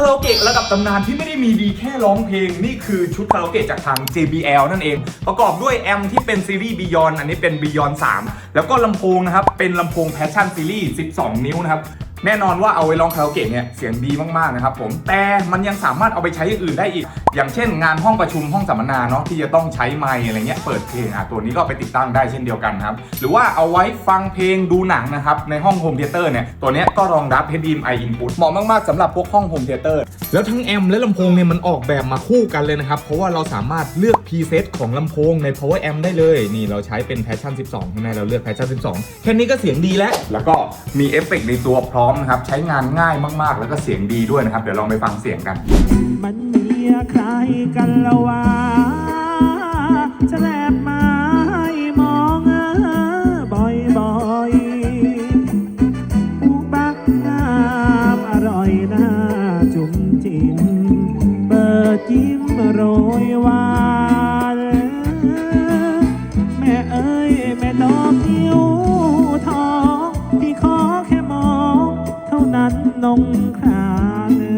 คาราโอเกะระดับตำนานที่ไม่ได้มีดีแค่ร้องเพลง นี่คือชุดคาราโอเกะจากทาง JBL นั่นเอง ประกอบด้วยแอมที่เป็นซีรีส์ Beyond อันนี้เป็น Beyond 3 แล้วก็ลำโพงนะครับ เป็นลำโพง Passion Series 12 นิ้วนะครับ แน่นอนว่าเอาไว้ร้องคาราโอเกะเนี่ยเสียงดีมากๆนะครับผมแต่มันยังสามารถเอาไปใช้อย่างอื่นได้อีก อย่างเช่น งานห้องประชุมห้องสัมมนาเนาะที่จะต้องใช้ไมค์อะไรเงี้ยเปิดเพลงอะตัวนี้ก็ไปติดตั้งได้เช่นเดียวกันครับหรือว่าเอาไว้ฟังเพลงดูหนังนะครับในห้องโฮมเทเตอร์เนี่ยตัวเนี้ยก็รองรับ HDMI input เหมาะมากๆสำหรับพวกห้องโฮมเทเตอร์ แล้วทั้งแอมและลำโพงเนี่ยมันออกแบบมาคู่กันเลยนะครับ เพราะว่าเราสามารถเลือก preset ของลำโพงใน power amp ได้เลย นี่เราใช้เป็น passion 12ใช่ไหมเราเลือก passion 12 แค่นี้ก็เสียงดีแล้ว แล้วก็มีเอฟเฟกต์ในตัวพร้อมนะครับ ใช้งานง่ายมากๆ แล้วก็เสียงดีด้วยนะครับ เดี๋ยวลองไปฟังเสียงกัน มันมีใครกันละวะจะแลบมาให้มองเออบ่อยบ่อยๆผู้บักงามอร่อยน่าจุ่มจิ้ม จิ้มโรยหวานแม่เอ้ยแม่ดอกนิ้วทอง พี่ขอแค่มอง เท่านั้นนงคราเนื้อ